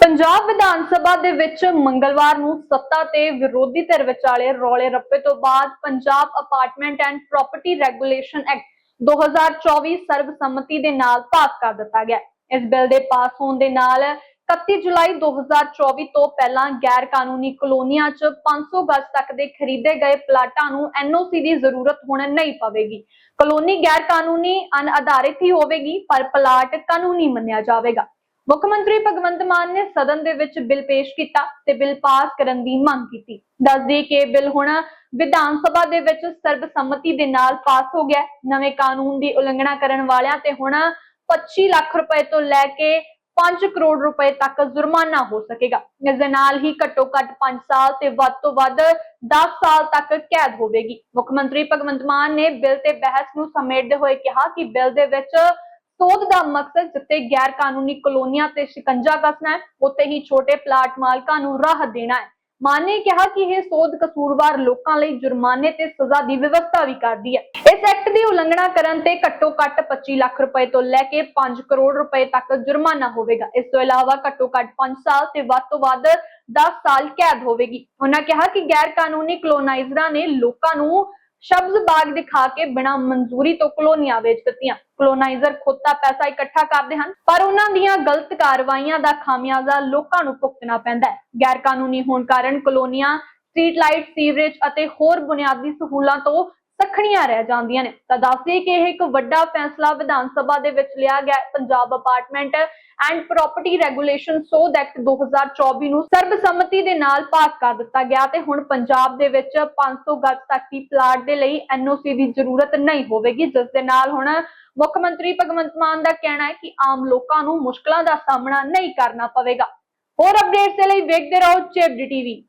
ਪੰਜਾਬ ਵਿਧਾਨ ਸਭਾ ਦੇ ਵਿੱਚ ਮੰਗਲਵਾਰ ਨੂੰ ਸੱਤਾ ਤੇ ਵਿਰੋਧੀ ਧਿਰ ਵਿਚਾਲੇ ਰੌਲੇ ਰੱਪੇ ਤੋਂ ਬਾਅਦ Punjab apartment and property regulation act 2024 ਸਰਬਸੰਮਤੀ ਦੇ ਨਾਲ ਪਾਸ ਕਰ ਦਿੱਤਾ ਗਿਆ। ਇਸ ਬਿੱਲ ਦੇ ਪਾਸ ਹੋਣ ਦੇ ਨਾਲ 31 ਜੁਲਾਈ 2024 ਤੋਂ ਪਹਿਲਾਂ ਗੈਰ ਕਾਨੂੰਨੀ ਕਲੋਨੀਆਂ 'ਚ 500 ਗਜ਼ ਤੱਕ ਦੇ ਖਰੀਦੇ ਗਏ ਪਲਾਟਾਂ ਨੂੰ ਐਨਓਸੀ ਦੀ ਜ਼ਰੂਰਤ ਹੁਣ ਨਹੀਂ ਪਵੇਗੀ। ਕਲੋਨੀ ਗੈਰ ਕਾਨੂੰਨੀ ਅਨਆਧਾਰਿਤ ਹੀ ਹੋਵੇਗੀ, ਪਰ ਪਲਾਟ ਕਾਨੂੰਨੀ ਮੰਨਿਆ ਜਾਵੇਗਾ। ਮੁੱਖ ਮੰਤਰੀ ਭਗਵੰਤ ਮਾਨ ਨੇ ਸਦਨ ਦੇ ਵਿੱਚ ਬਿੱਲ ਪੇਸ਼ ਕੀਤਾ ਤੇ ਬਿੱਲ ਪਾਸ ਕਰਨ ਦੀ ਮੰਗ ਕੀਤੀ। ਦੱਸਦੀ ਕਿ ਬਿੱਲ ਹੁਣ ਵਿਧਾਨ ਸਭਾ ਦੇ ਵਿੱਚ ਸਰਬਸੰਮਤੀ ਦੇ ਨਾਲ ਪਾਸ ਹੋ ਗਿਆ। ਨਵੇਂ ਕਾਨੂੰਨ ਦੀ ਉਲੰਘਣਾ ਕਰਨ ਵਾਲਿਆਂ ਤੇ ਹੁਣ 25 ਲੱਖ ਰੁਪਏ ਤੋਂ ਲੈ ਕੇ 5 ਕਰੋੜ ਰੁਪਏ ਤੱਕ ਜੁਰਮਾਨਾ ਹੋ ਸਕੇਗਾ। ਇਸ ਦੇ ਨਾਲ ਹੀ ਘੱਟੋ ਘੱਟ 5 ਸਾਲ ਤੇ ਵੱਧ ਤੋਂ ਵੱਧ 10 ਸਾਲ ਤੱਕ ਕੈਦ ਹੋਵੇਗੀ। ਮੁੱਖ ਮੰਤਰੀ ਭਗਵੰਤ ਮਾਨ ਨੇ ਬਿੱਲ ਤੇ ਬਹਿਸ ਨੂੰ ਸਮੇਟਦੇ ਹੋਏ ਕਿਹਾ ਕਿ ਬਿੱਲ ਦੇ ਵਿੱਚ ਸੋਧ ਦਾ ਮਕਸਦ ਜਿੱਤੇ ਗੈਰ ਕਾਨੂੰਨੀ ਕਲੋਨੀਆਂ ਤੇ ਸ਼ਿਕੰਜਾ ਕੱਸਣਾ ਹੈ, ਉੱਥੇ ਹੀ ਛੋਟੇ ਪਲਾਟ ਮਾਲਕਾਂ ਨੂੰ ਰਾਹਤ ਦੇਣਾ ਹੈ। ਮਾਨ ਨੇ ਕਿਹਾ ਕਿ ਇਹ ਸੋਧ ਕਸੂਰਵਾਰ ਲੋਕਾਂ ਲਈ ਜੁਰਮਾਨੇ ਤੇ ਸਜ਼ਾ ਦੀ ਵਿਵਸਥਾ ਵੀ ਕਰਦੀ ਹੈ। ਇਸ ਐਕਟ ਦੀ ਉਲੰਘਣਾ ਕਰਨ ਤੇ ਘੱਟੋ ਘੱਟ 25 ਲੱਖ ਰੁਪਏ ਤੋਂ ਲੈ ਕੇ 5 ਕਰੋੜ ਰੁਪਏ ਤੱਕ ਜੁਰਮਾਨਾ ਹੋਵੇਗਾ। ਇਸ ਤੋਂ ਇਲਾਵਾ ਘੱਟੋ ਘੱਟ 5 ਸਾਲ ਤੇ ਵੱਧ ਤੋਂ ਵੱਧ 10 ਸਾਲ ਕੈਦ ਹੋਵੇਗੀ। ਉਹਨਾਂ ਕਿਹਾ ਕਿ ਗੈਰ ਕਾਨੂੰਨੀ ਕਲੋਨਾਈਜ਼ਰਾਂ ਨੇ ਲੋਕਾਂ ਨੂੰ ਸ਼ਬਜ਼ ਬਾਗ ਦਿਖਾ ਕੇ ਬਿਨਾਂ ਮਨਜ਼ੂਰੀ ਤੋਂ ਕਲੋਨੀਆਂ ਵੇਚ ਦਿੱਤੀਆਂ। ਕਲੋਨਾਈਜ਼ਰ ਖੁਦ ਤਾਂ ਪੈਸਾ ਇਕੱਠਾ ਕਰਦੇ ਹਨ, ਪਰ ਉਹਨਾਂ ਦੀਆਂ ਗਲਤ ਕਾਰਵਾਈਆਂ ਦਾ ਖਾਮਿਆਜ਼ਾ ਲੋਕਾਂ ਨੂੰ ਭੁਗਤਣਾ ਪੈਂਦਾ ਹੈ। ਗੈਰ ਕਾਨੂੰਨੀ ਹੋਣ ਕਾਰਨ ਕਲੋਨੀਆਂ, ਸਟਰੀਟ ਲਾਈਟ ਸੀਵਰੇਜ ਅਤੇ ਹੋਰ ਬੁਨਿਆਦੀ ਸਹੂਲਤਾਂ ਤੋਂ ਸਖਣੀਆਂ ਰਹਿ ਜਾਂਦੀਆਂ ਨੇ। ਤਾਂ ਦੱਸਦੇ ਕਿ ਇਹ ਇੱਕ ਵੱਡਾ ਫੈਸਲਾ ਵਿਧਾਨ ਸਭਾ ਦੇ ਵਿੱਚ ਲਿਆ ਗਿਆ Punjab apartment and property regulation ਸੋਧ ਐਕਟ 2024 ਨੂੰ ਸਰਬਸੰਮਤੀ ਦੇ ਨਾਲ ਪਾਸ ਕਰ ਦਿੱਤਾ ਗਿਆ ਤੇ ਹੁਣ ਪੰਜਾਬ ਦੇ ਵਿੱਚ 500 ਗਜ਼ ਤੱਕ ਦੀ ਪਲਾਟ ਦੇ ਲਈ ਐਨਓਸੀ ਦੀ ਜ਼ਰੂਰਤ ਨਹੀਂ ਹੋਵੇਗੀ। ਜਿਸ ਦੇ ਨਾਲ ਹੁਣ ਮੁੱਖ ਮੰਤਰੀ ਭਗਵੰਤ ਮਾਨ ਦਾ ਕਹਿਣਾ ਹੈ ਕਿ ਆਮ ਲੋਕਾਂ ਨੂੰ ਮੁਸ਼ਕਲਾਂ ਦਾ ਸਾਹਮਣਾ ਨਹੀਂ ਕਰਨਾ ਪਵੇਗਾ। ਹੋਰ ਅਪਡੇਟਸ ਦੇ ਲਈ ਵੇਖਦੇ ਰਹੋ ਚੇਬਡੀ ਟੀਵੀ